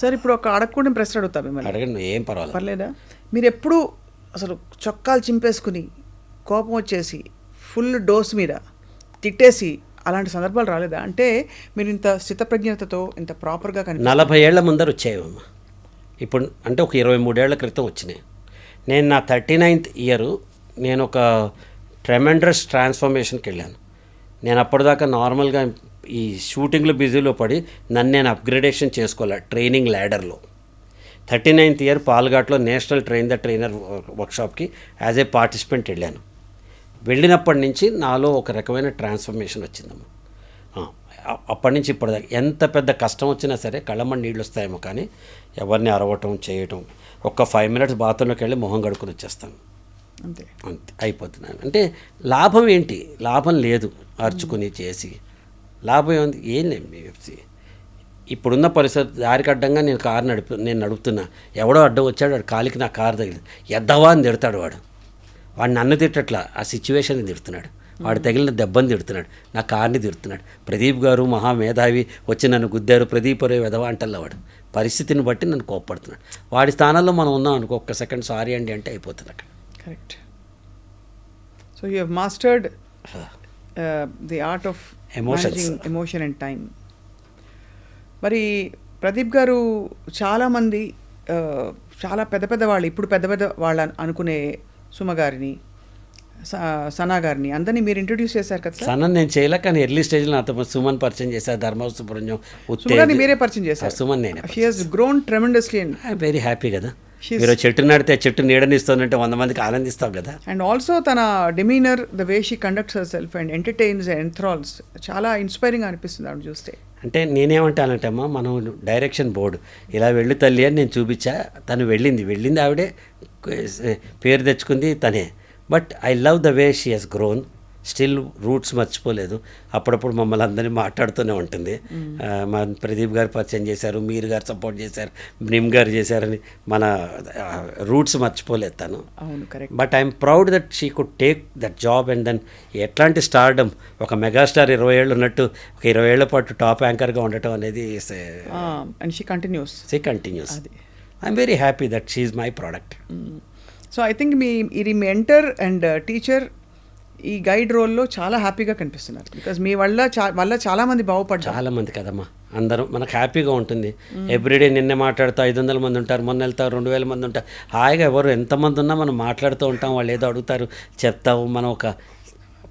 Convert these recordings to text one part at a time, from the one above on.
Sir ఇప్పుడు ఒక అడగకుండా ప్రశ్న అడుగుతా మిమ్మల్ని. అడగండి ఏం పర్వాలేదు. పర్లేదా? మీరు ఎప్పుడు అసలు చొక్కాలు చింపేసుకుని కోపం వచ్చేసి ఫుల్ డోస్ మీద తిట్టేసి అలాంటి సందర్భాలు రాలేదా? అంటే మీరు ఇంత స్థితప్రజ్ఞతతో ఇంత ప్రాపర్గా కనిపి నలభై ఏళ్ళ ముందర వచ్చాయమ్మా ఇప్పుడు అంటే ఒక ఇరవై మూడేళ్ళ క్రితం వచ్చినాయి. నేను నా థర్టీ నైన్త్ ఇయర్ నేను ఒక ట్రెమెండస్ ట్రాన్స్ఫర్మేషన్కి వెళ్ళాను. నేను అప్పటిదాకా నార్మల్గా ఈ షూటింగ్లో బిజీలో పడి నన్ను నేను అప్గ్రేడేషన్ చేసుకోవాలి ట్రైనింగ్ ల్యాడర్లో. థర్టీ నైన్త్ ఇయర్ పాల్ఘాట్లో నేషనల్ ట్రైన్ ద ట్రైనర్ వర్క్షాప్కి యాజ్ ఏ పార్టిసిపెంట్ వెళ్ళాను. వెళ్ళినప్పటి నుంచి నాలో ఒక రకమైన ట్రాన్స్ఫర్మేషన్ వచ్చిందమ్మా. అప్పటి నుంచి ఇప్పటిదాకా ఎంత పెద్ద కష్టం వచ్చినా సరే కళ్ళమ్మని నీళ్ళు వస్తాయేమో కానీ ఎవరిని అరవటం చేయటం ఒక్క ఫైవ్ మినిట్స్ బాత్రూంలోకి వెళ్ళి మొహం కడుక్కుని వచ్చేస్తాను. అంతే. అంతే అయిపోతున్నాను అంటే లాభం ఏంటి? లాభం లేదు అరుచుకుని చేసి. లాభం ఏముంది ఏం లేదు. ఇప్పుడున్న పరిస్థితి దారికి అడ్డంగా నేను కారు నడుపు నేను నడుపుతున్నా. ఎవడో అడ్డం వచ్చాడు వాడు కాలికి నా కారు తగిలింది. ఎద్దవా అని తిడతాడు వాడు. వాడు నన్ను తిట్టట్లా ఆ సిచ్యువేషన్ని తిడుతున్నాడు. వాడు తగిలిన దెబ్బని తిడుతున్నాడు. నా కార్ని తిడుతున్నాడు. ప్రదీప్ గారు మహామేధావి వచ్చి నన్ను గుద్దారు. ప్రదీప్ అరే వెధవ అంటల్లా వాడు. పరిస్థితిని బట్టి నన్ను కోప్పడుతున్నాడు. వాడి స్థానంలో మనం ఉన్నాం అనుకో ఒక్క సెకండ్ సారీ అండి అంటే అయిపోతుంది అక్కడ. Correct. So you have mastered the art of Emotions. Emotion and time మరి ప్రదీప్ గారు చాలామంది చాలా పెద్ద పెద్ద వాళ్ళు ఇప్పుడు పెద్ద పెద్ద వాళ్ళు అను- అనుకునే సుమ గారిని సనా గారిని అందరినీ మీరు ఇంట్రొడ్యూస్ చేశారు కదా సన్న నేను చేయలే కానీ ఎర్లీ స్టేజ్లో నాతో సుమన్ పరిచయం చేశారు ధర్మ సుబ్రహ్మణ్యం మీరే పరిచయం చేశారు. సుమన్ నేనే గ్రోన్ ట్రెమెండస్లీ వెరీ హ్యాపీ కదా. మీరు చెట్టు నాడితే చెట్టు నీడనిస్తుందంటే వంద మందికి ఆనందిస్తాం కదా. అండ్ ఆల్సో తన demeanour the way she conducts herself and entertains and enthrals చాలా ఇన్స్పైరింగ్ అనిపిస్తుంది ఆవిడ చూస్తే. అంటే నేనేమంటానంటే అమ్మా మనం డైరెక్షన్ బోర్డు ఇలా వెళ్ళు తల్లి అని నేను చూపించా తను వెళ్ళింది. వెళ్ళింది ఆవిడే పేరు తెచ్చుకుంది తనే. But I love the way she has grown still roots మర్చిపోలేదు. అప్పుడప్పుడు మమ్మల్ని అందరినీ మాట్లాడుతూనే ఉంటుంది. మా ప్రదీప్ గారు పరిచయం చేశారు మీరు గారు సపోర్ట్ చేశారు నిమ్ గారు చేశారని మన రూట్స్ మర్చిపోలేదు తను. అవును correct. But I'm proud that she could take that job and then ఎట్లాంటి స్టార్డమ్ ఒక మెగాస్టార్ ఇరవై ఏళ్ళు ఉన్నట్టు ఒక ఇరవై ఏళ్ళ పాటు టాప్ యాంకర్గా ఉండటం అనేది she continues. I'm very happy that she's my product. So I think మీ ఇది మెంటర్ అండ్ టీచర్ ఈ గైడ్ రోల్లో చాలా హ్యాపీగా కనిపిస్తున్నారు. బికాజ్ మీ వల్ల చా వల్ల చాలా మంది బాగుపడ్డారు. చాలా మంది కదమ్మా. అందరం మనకు హ్యాపీగా ఉంటుంది. ఎవ్రీడే నిన్నే మాట్లాడుతూ ఐదు వందల మంది ఉంటారు మొన్న వెళ్తారు రెండు వేల మంది ఉంటారు. హాయిగా ఎవరు ఎంతమంది ఉన్నా మనం మాట్లాడుతూ ఉంటాం వాళ్ళు ఏదో అడుగుతారు చెప్తాము మనం ఒక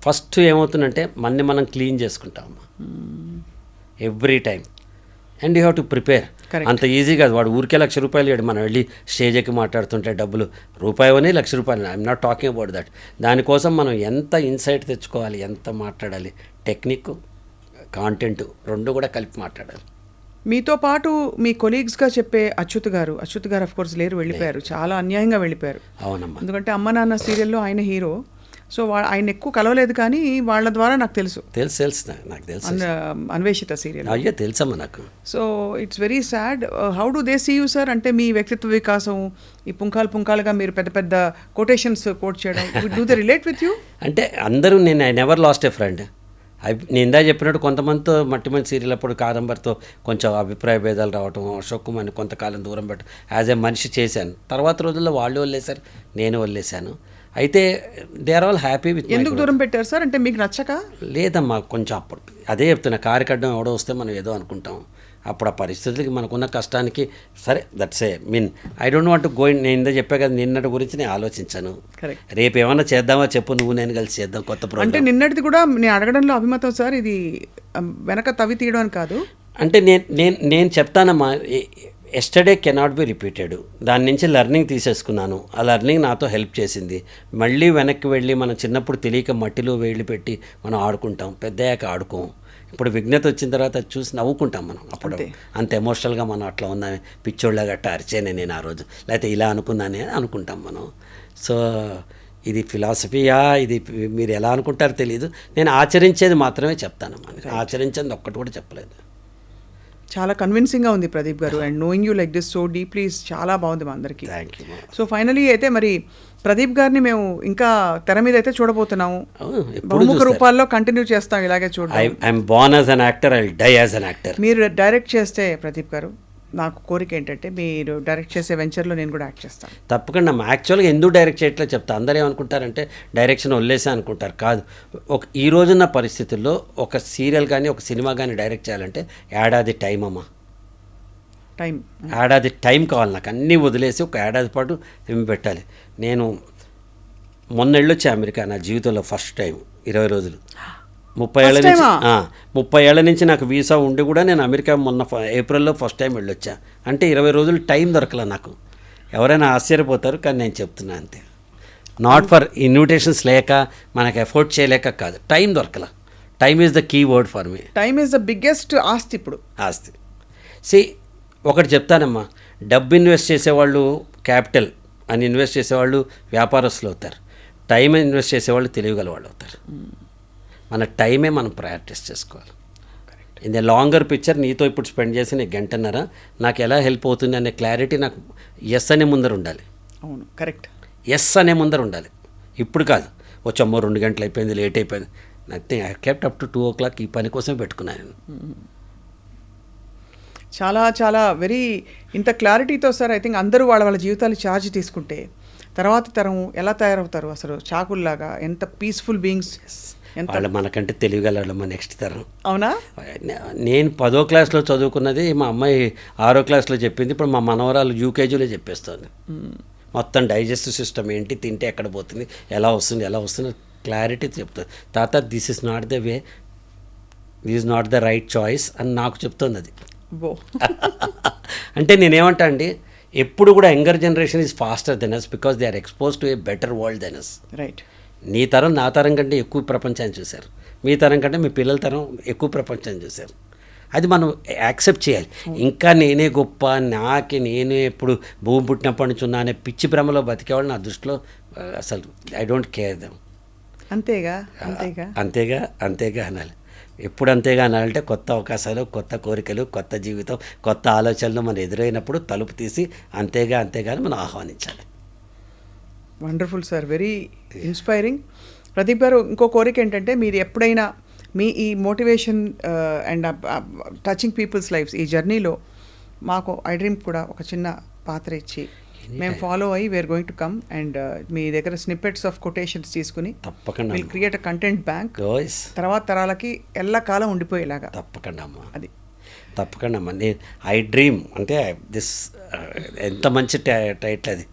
ఫస్ట్ ఏమవుతుందంటే మన్ని మనం క్లీన్ చేసుకుంటాం every time and you have to prepare. అంత ఈజీ కాదు. వాడు ఊరికే లక్ష రూపాయలు ఇవ్వడు మనం వెళ్ళి స్టేజ్ ఎక్కి మాట్లాడుతుంటే డబ్బులు. రూపాయి లక్ష రూపాయలు. I'm not talking about that దానికోసం మనం ఎంత ఇన్సైట్ తెచ్చుకోవాలి ఎంత మాట్లాడాలి? టెక్నిక్ కాంటెంట్ రెండు కూడా కలిపి మాట్లాడాలి. మీతో పాటు మీ కొలీగ్స్గా చెప్పే అచ్యుత్ గారు. అచ్యుత్ గారు అఫ్ కోర్స్ లేరు వెళ్ళిపోయారు. చాలా అన్యాయంగా వెళ్ళిపోయారు. అవునమ్మా. ఎందుకంటే అమ్మ నాన్న సీరియల్లో ఆయన హీరో సో వా ఆయన ఎక్కువ కలవలేదు కానీ వాళ్ళ ద్వారా నాకు తెలుసు. తెలుసు తెలుసు. నాకు- తెలుసు అన్ అన్వేషిత సీరియల్. అయ్యో తెలుసమ్మా నాకు. So it's very sad. How do they see you sir అంటే మీ వ్యక్తిత్వ వికాసం ఈ పుంకాలు పుంకాలుగా మీరు పెద్ద పెద్ద కొటేషన్స్ కోట్ చేయడం do they relate with you అంటే అందరూ నేను I never lost a friend నేను ఇందా చెప్పినట్టు కొంతమందితో మట్టి మంచి సీరియల్ అప్పుడు కాదంబరితో కొంచెం అభిప్రాయ భేదాలు రావటం అశోక్ కుమార్ని కొంతకాలం దూరం పెట్టడం యాజ్ ఏ మనిషి చేశాను. తర్వాత రోజుల్లో వాళ్ళు వదిలేశారు నేను వదిలేశాను. అయితే they are all happy with ఎందుకు దూరం పెట్టారు సార్? అంటే మీకు నచ్చక? లేదమ్మా కొంచెం అప్పుడు. అదే చెప్తున్నా కారు కడ్డం ఎవడో వస్తే మనం ఏదో అనుకుంటాం. అప్పుడు ఆ పరిస్థితులకి మనకున్న కష్టానికి సరే that's a mean I don't want go నేను ఇందా చెప్పా కదా నిన్నటి గురించి నేను ఆలోచించాను. రేపు ఏమన్నా చేద్దామా చెప్పు నువ్వు నేను కలిసి చేద్దాం కొత్త అంటే నిన్నటిది కూడా నేను అడగడంలో అభిమతం సార్ ఇది వెనక తవి తీయడం కాదు. అంటే నేను నేను నేను చెప్తానమ్మా ఎస్టర్డే కెనాట్ బి రిపీటెడ్ దాని నుంచి లెర్నింగ్ తీసేసుకున్నాను. ఆ లెర్నింగ్ నాతో హెల్ప్ చేసింది. మళ్ళీ వెనక్కి వెళ్ళి మనం చిన్నప్పుడు తెలియక మట్టిలో వేళ్ళు పెట్టి మనం ఆడుకుంటాం. పెద్దయ్యాక ఆడుకోం. ఇప్పుడు విఘ్నత వచ్చిన తర్వాత చూసి నవ్వుకుంటాం మనం అప్పుడు. అంతే. ఎమోషనల్గా మనం అట్లా ఉన్నామే. పిచ్చోళ్ళ గట్ట అరిచేనే నేను ఆ రోజు. లేకపోతే ఇలా అనుకున్నానే అని అనుకుంటాం మనం. సో ఇది ఫిలాసఫీయా ఇది మీరు ఎలా అనుకుంటారో తెలియదు నేను ఆచరించేది మాత్రమే చెప్తానమ్మా ఆచరించేది ఒక్కటి కూడా చెప్పలేదు. చాలా కన్విన్సింగ్గా ఉంది Pradeep garu. And knowing you like this so deeply చాలా బాగుంది మా అందరికీ. సో ఫైనలీ అయితే మరి ప్రదీప్ గారిని మేము ఇంకా తెర మీద అయితే చూడబోతున్నాము. బహుముఖ రూపాల్లో కంటిన్యూ చేస్తాం ఇలాగే చూడడం. I'm born as an actor I die as an actor మీరు డైరెక్ట్ చేస్తే ప్రదీప్ గారు. నాకు కోరిక ఏంటంటే మీరు డైరెక్ట్ చేసే వెంచర్లో నేను కూడా యాక్ట్ చేస్తాను. తప్పకుండా అమ్మా యాక్చువల్గా ఎందుకు డైరెక్ట్ చేయట్లేదు చెప్తా. అందరూ ఏమనుకుంటారంటే డైరెక్షన్ వదిలేసా అనుకుంటారు. కాదు. ఒక ఈ రోజున్న పరిస్థితుల్లో ఒక సీరియల్ కానీ ఒక సినిమా కానీ డైరెక్ట్ చేయాలంటే ఏడాది టైం అమ్మా. టైం ఏడాది టైం కావాలి నాకు. అన్నీ వదిలేసి ఒక ఏడాది పాటు ఏమి పెట్టాలి. నేను మొన్న వెళ్ళొచ్చా అమెరికా నా జీవితంలో ఫస్ట్ టైం ఇరవై రోజులు. ముప్పై ఏళ్ళ నుంచి ముప్పై ఏళ్ళ నుంచి నాకు వీసా ఉండి కూడా నేను అమెరికా మొన్న ఏప్రిల్లో ఫస్ట్ టైం వెళ్ళొచ్చా. అంటే ఇరవై రోజులు టైం దొరకలే నాకు. ఎవరైనా ఆశ్చర్యపోతారు కానీ నేను చెప్తున్నా అంతే. నాట్ ఫర్ ఇన్విటేషన్స్ లేక మనకు ఎఫోర్డ్ చేయలేక కాదు. Time దొరకల. Time is the key word for me time is the biggest ఆస్తి ఇప్పుడు. ఆస్తి. సి ఒకటి చెప్తానమ్మా. డబ్బు ఇన్వెస్ట్ చేసేవాళ్ళు క్యాపిటల్ అని ఇన్వెస్ట్ చేసేవాళ్ళు వ్యాపారస్తులు అవుతారు. టైం ఇన్వెస్ట్ చేసేవాళ్ళు తెలియగల వాళ్ళు అవుతారు మన టైమే మనం ప్రయారిటైజ్ చేసుకోవాలి. ఇన్ ద లాంగర్ పిక్చర్ నీతో ఇప్పుడు స్పెండ్ చేసిన ఈ గంటన్నర నాకు ఎలా హెల్ప్ అవుతుంది అనే క్లారిటీ నాకు ఎస్ అనే ముందర ఉండాలి. అవును కరెక్ట్ ఎస్ అనే ముందర ఉండాలి. ఇప్పుడు కాదు. వచ్చమ్మో రెండు గంటలు అయిపోయింది లేట్ అయిపోయింది. Nothing I kept up to two o'clock ఈ పని కోసం పెట్టుకున్నాను నేను. చాలా చాలా వెరీ ఇంత క్లారిటీతో సార్ ఐ థింక్ అందరూ వాళ్ళ వాళ్ళ జీవితాలు ఛార్జ్ తీసుకుంటే తర్వాత తరం ఎలా తయారవుతారు? అసలు చాకుల్లాగా ఎంత పీస్ఫుల్ బీయింగ్స్ వాళ్ళు మనకంటే తెలియగలమ్మా నెక్స్ట్ తరం. అవునా? నేను పదో క్లాస్లో చదువుకున్నది మా అమ్మాయి ఆరో క్లాస్లో చెప్పింది ఇప్పుడు మా మనవరాలు యూకేజీలో చెప్పేస్తుంది. మొత్తం డైజెస్టివ్ సిస్టమ్ ఏంటి తింటే ఎక్కడ పోతుంది ఎలా వస్తుంది ఎలా వస్తుంది క్లారిటీ చెప్తుంది తాత this is not the way this not the right choice అని నాకు చెప్తుంది అది అంటే నేనేమంటా అండి ఎప్పుడు కూడా younger generation is faster then us because they are expose to a better world then us right. నీ తరం నా తరం కంటే ఎక్కువ ప్రపంచాన్ని చూశారు. మీ తరం కంటే మీ పిల్లల తరం ఎక్కువ ప్రపంచాన్ని చూశారు. అది మనం యాక్సెప్ట్ చేయాలి. ఇంకా నేనే గొప్ప నాకే నేనే ఎప్పుడు భూమి పుట్టినప్పటి నుంచి ఉన్నా అనే పిచ్చి భ్రమలో బతికేవాళ్ళు నా దృష్టిలో అసలు ఐ డోంట్ కేర్ దమ్ అంతేగా? అంతేగా? అంతేగా? అంతేగా అనాలి. ఎప్పుడు అంతేగా అనాలంటే కొత్త అవకాశాలు కొత్త కోరికలు కొత్త జీవితం కొత్త ఆలోచనలు మన ఎదురైనప్పుడు తలుపు తీసి అంతేగా అంతేగా మనం ఆహ్వానించాలి. Wonderful sir very inspiring Pradeep garu ఇంకో కోరిక ఏంటంటే మీరు ఎప్పుడైనా మీ ఈ motivation and touching peoples lifes ఈ జర్నీలో మాకు ఐ డ్రీమ్ కూడా ఒక చిన్న పాత్ర ఇచ్చి మేము ఫాలో అయ్యి we are going to come and మీ దగ్గర స్నిప్పెట్స్ ఆఫ్ కొటేషన్స్ తీసుకుని తప్పకుండా విల్ క్రియేట్ కంటెంట్ బ్యాంక్ తర్వాత తరాలకి ఎల్లకాలం ఉండిపోయేలాగా. తప్పకుండా అమ్మా. అది. తప్పకుండా అమ్మా. నేను ఐ డ్రీమ్ అంటే దిస్ ఎంత మంచి టై- టైటిల్ అది.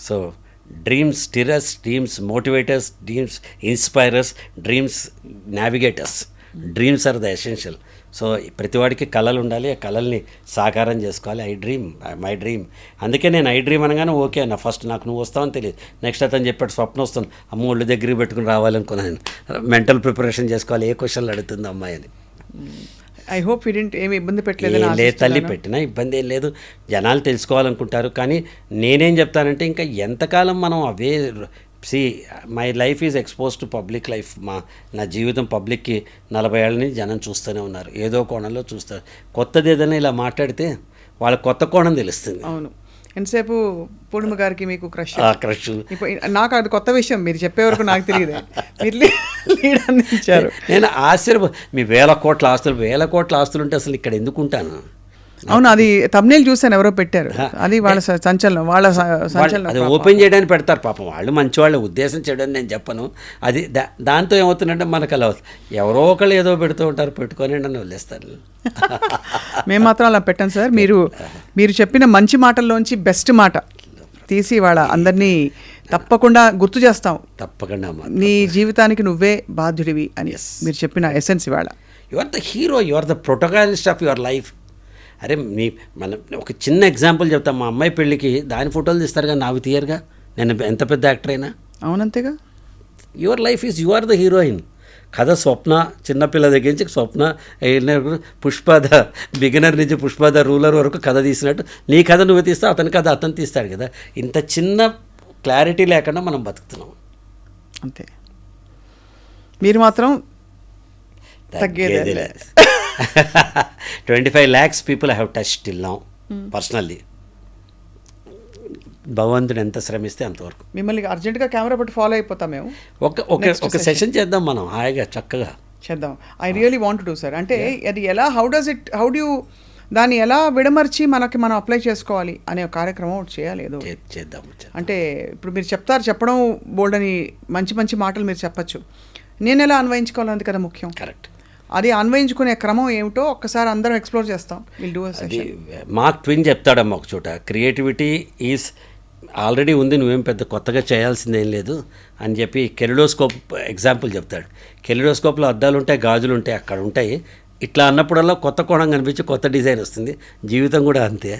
So dreams stirrers dreams motivators dreams inspirers dreams navigators. Dreams are the essential. So ప్రతివాడికి కళలు ఉండాలి ఆ కళల్ని సాకారం చేసుకోవాలి. I dream my dream. అందుకే నేను ఐ డ్రీమ్ అనగానే ఓకే అన్న. ఫస్ట్ నాకు నువ్వు వస్తావని తెలియదు. నెక్స్ట్ అతను చెప్పాడు స్వప్నం వస్తుంది. అమ్మ ఒళ్ళు దగ్గరికి పెట్టుకుని రావాలనుకున్నాను. మెంటల్ ప్రిపరేషన్ చేసుకోవాలి. ఏ క్వశ్చన్లు అడుగుతుంది అమ్మాయి అని. ఐ హోప్ ఇడింట్ ఏమి ఇబ్బంది ఏం పెట్టలేదని లేదు తల్లి. పెట్టినా ఇబ్బంది ఏం లేదు. జనాలు తెలుసుకోవాలనుకుంటారు. కానీ నేనేం చెప్తానంటే ఇంకా ఎంతకాలం మనం అవే see my life is expose to public life. మా నా జీవితం పబ్లిక్కి నలభై ఏళ్ళ నుంచి జనం చూస్తూనే ఉన్నారు. ఏదో కోణంలో చూస్తారు. కొత్తది ఏదైనా ఇలా మాట్లాడితే వాళ్ళ కొత్త కోణం తెలుస్తుంది. అవును. ఎంతసేపు పూర్ణిమ గారికి మీకు క్రష్ క్రష్ నాకు అది కొత్త విషయం. మీరు చెప్పే వరకు నాకు తెలియదు. మీరు లీడ్ అందించారు నేను ఆశ్చర్య మీ వేల కోట్ల ఆస్తులు వేల కోట్ల ఆస్తులు ఉంటే అసలు ఇక్కడ ఎందుకు ఉంటాను? అవును అది తమ్నేల్ చూసాను ఎవరో పెట్టారు. అది వాళ్ళ సంచలనం వాళ్ళ సంచలనం అది. ఓపెన్ చేయడానికి పెడతారు పాపం. వాళ్ళు మంచి వాళ్ళ ఉద్దేశం చేయడం నేను చెప్పను. అది దా దాంతో ఏమవుతుందంటే మనకు అలా. ఎవరో ఒకళ్ళు ఏదో పెడుతూ ఉంటారు పెట్టుకొని నన్ను వదిలేస్తారు. మేము మాత్రం అలా పెట్టాం సార్. మీరు మీరు చెప్పిన మంచి మాటల్లోంచి బెస్ట్ మాట తీసి వాళ్ళ అందరినీ తప్పకుండా గుర్తు చేస్తాం. తప్పకుండా నీ జీవితానికి నువ్వే బాధ్యుడివి అని మీరు చెప్పిన ఎసెన్స్ ఇవాళ. You are the hero you are the protagonist of your life అరే మీ మన ఒక చిన్న ఎగ్జాంపుల్ చెప్తాం. మా అమ్మాయి పెళ్ళికి దాని ఫోటోలు తీస్తారుగా నావి తీయరుగా? నేను ఎంత పెద్ద యాక్టర్ అయినా? అవునంతేగా? Your life is you are the heroine కథ స్వప్న చిన్నపిల్ల దగ్గర నుంచి స్వప్న పుష్పద బిగినర్ నుంచి పుష్పద రూలర్ వరకు కథ తీసినట్టు. నీ కథ నువ్వు తీస్తావు అతని కథ అతను తీస్తాడు కదా. ఇంత చిన్న క్లారిటీ లేకుండా మనం బతుకుతున్నాం. అంతే. మీరు మాత్రం తగ్గేదే. Twenty five lakhs people I have touch till now personally భగవంతుడు ఎంత శ్రమిస్తే అంతవరకు. మిమ్మల్ని అర్జెంటుగా కెమెరా పెట్టి ఫాలో అయిపోతాం మేము. ఒక ఒక ఒక సెషన్ చేద్దాం మనం హాయిగా చక్కగా. చేద్దాం. I really want do sir అంటే అది ఎలా how does it how do దాన్ని ఎలా విడమర్చి మనకి మనం అప్లై చేసుకోవాలి అనే కార్యక్రమం ఒకటి చేయాలి ఏదో ఒకటి. చే- చేద్దాం. అంటే ఇప్పుడు మీరు చెప్తారు చెప్పడం బోల్డ్ అని మంచి మంచి మాటలు మీరు చెప్పచ్చు. నేను ఎలా అన్వయించుకోవాలన్నది కదా ముఖ్యం? కరెక్ట్. అది అన్వయించుకునే క్రమం ఏమిటో ఒక్కసారి అందరం ఎక్స్ప్లోర్ చేస్తాం. విల్ డూ అది మార్క్ ట్విన్ చెప్తాడమ్మా ఒక చోట క్రియేటివిటీ ఈజ్ ఆల్రెడీ ఉంది నువ్వేం పెద్ద కొత్తగా చేయాల్సిందేం లేదు అని చెప్పి కెలిడోస్కోప్ ఎగ్జాంపుల్ చెప్తాడు. కెలిడోస్కోప్లో అద్దాలు ఉంటాయి గాజులు ఉంటాయి అక్కడ ఉంటాయి ఇట్లా అన్నప్పుడల్లా కొత్త కోణం కనిపించి కొత్త డిజైన్ వస్తుంది. జీవితం కూడా అంతే.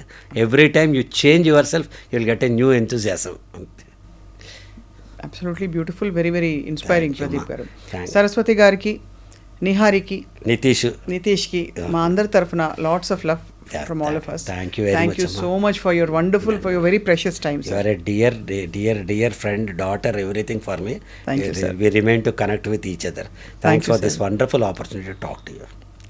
Every time you change your self you will get a new enthusiasm అంతే absolutely beautiful very very inspiring Pradeep garu. Saraswati గారికి నిహారికి నితీష్. నితీష్కి మా అందరి తరఫున lots of love from all of us you very thank you. So much for your wonderful for your very precious time you are a dear dear dear friend daughter everything for me. We remain to connect with each other thanks for this. Wonderful opportunity to talk to you